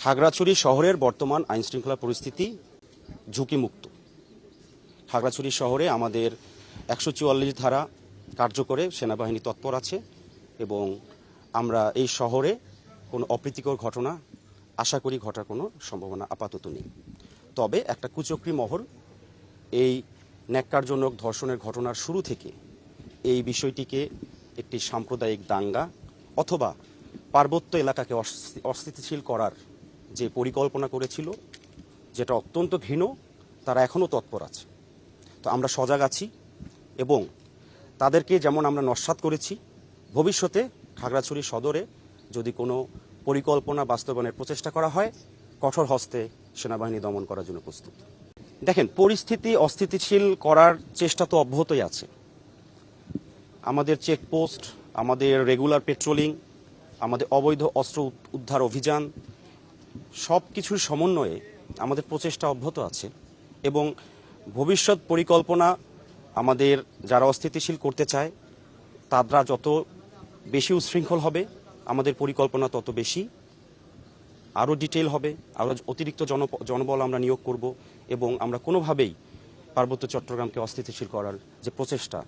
খাগড়াছড়ি শহরের বর্তমান আইন শৃঙ্খলা পরিস্থিতি ঝুঁকিমুক্ত। খাগড়াছড়ি শহরে আমাদের একশো চুয়াল্লিশ ধারা কার্যকরে সেনাবাহিনী তৎপর আছে এবং আমরা এই শহরে কোনো অপ্রীতিকর ঘটনা, আশা করি ঘটার কোনো সম্ভাবনা আপাতত নেই। তবে একটা কুচক্রী মহল এই ন্যাক্কারজনক ধর্ষণের ঘটনার শুরু থেকে এই বিষয়টিকে একটি সাম্প্রদায়িক দাঙ্গা অথবা পার্বত্য এলাকাকে অস্থিতিশীল করার যে পরিকল্পনা করেছিল, যেটা অত্যন্ত ঘৃণ তারা এখনও তৎপর আছে। তো আমরা সজাগ আছি এবং তাদেরকে যেমন আমরা নস্বাত করেছি, ভবিষ্যতে খাগড়াছড়ি সদরে যদি কোনো পরিকল্পনা বাস্তবায়নের প্রচেষ্টা করা হয়, কঠোর হস্তে সেনাবাহিনী দমন করার জন্য প্রস্তুত। দেখেন, পরিস্থিতি অস্থিতিশীল করার চেষ্টা তো অব্যাহতই আছে। আমাদের চেকপোস্ট আমাদের রেগুলার পেট্রোলিং আমাদের অবৈধ অস্ত্র উদ্ধার অভিযান সব কিছুর সমন্বয়ে আমাদের প্রচেষ্টা অব্যাহত আছে এবং ভবিষ্যৎ পরিকল্পনা আমাদের যারা অস্থিতিশীল করতে চায়, তারা যত বেশি উশৃঙ্খল হবে, আমাদের পরিকল্পনা তত বেশি আরও ডিটেল হবে, আরও অতিরিক্ত জন, জনবল আমরা নিয়োগ করব এবং আমরা কোনোভাবেই পার্বত্য চট্টগ্রামকে অস্থিতিশীল করার যে প্রচেষ্টা